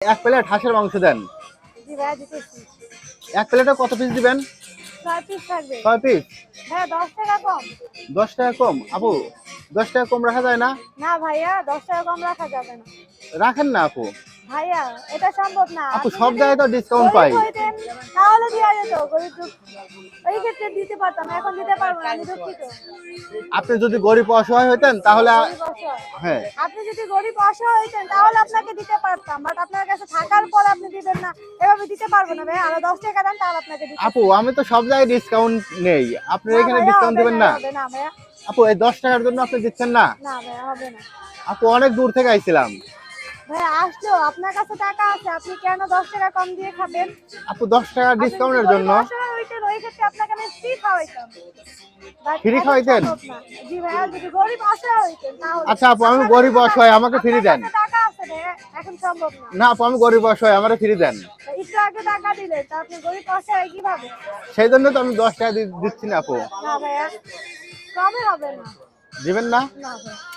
এক প্লেট হাঁসের মাংস দেন। এক প্লেটে কত পিস দিবেন? ছয় পিস দশ টাকা কম। দশ টাকা কম? আপু দশ টাকা কম রাখা যায় না? না ভাইয়া দশ টাকা কম রাখা যাবে না। রাখেন না আপু। ভাইয়া এটা সম্ভব না। আপু আপনি সব যদি জায়গায় তো ডিসকাউন্ট গরিব পাই। তাহলে দেওয়া যেত। গরিব দুঃখ- ক্ষেত্রে দিতে পারতাম এখন দিতে পারব না আমি দুঃখিত। আপনি যদি গরিব অসহায় হইতেন তাহলে। হ্যাঁ। আপনি যদি গরিব অসহায় হইতেন তাহলে আপনাকে দিতে পারতাম বাট আপনার কাছে থাকার পর আপনি দিবেন না। এভাবে দিতে পারব না ভাইয়া আরও দশ টাকা দেন তাহলে আপনাকে আপু আমি তো সব জায়গায় ডিসকাউন্ট নেই। আপনি এখানে ডিসকাউন্ট দিবেন না না। ভাইয়া আপু এই দশ টাকার জন্য আপনি দিচ্ছেন না? না ভাইয়া হবে না। আপু অনেক দূর থেকে আইছিলাম। ভাইয়া আসলো। আপনার কাছে টাকা আছে। আপনি কেন দশ টাকা কম দিয়ে খাবেন? আপু দশ টাকা ডিসকাউন্টের জন্য। গরিব ওই ক্ষেত্রে আপনাকে আমি ফ্রি খাওয়াইতাম। But খাওয়াইতেন? জি ভাইয়া যদি গরিব অসহায় হইতেন আচ্ছা আপু আমি গরিব অসহায় আমাকে ফ্রি দেন। এখন সম্ভব না। না আপু আমি গরিব অসহায় আমারে ফ্রি দেন। একটু আগে টাকা দিলেন তা আপনি গরিব অসহায় কীভাবে? সেই জন্য তো আমি দশ টাকা দিচ্ছি না আপু। না ভাইয়া কমে হবে না? দিবেন না? না ভাইয়া।